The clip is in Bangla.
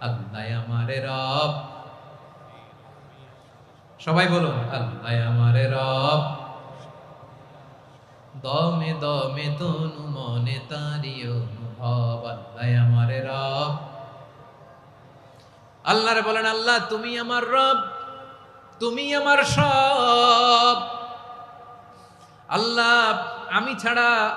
আল্লাহ আমারে রব। সবাই বলুন, আল্লাহ আমারে রব। দমে দমে তনু মনে তারি অনুভব, আল্লাহ আমারে রব। আল্লাহরে বলেন, আল্লাহ, তুমি আমার রব, তুমি আমার সব। আল্লাহ, আমি ছাড়া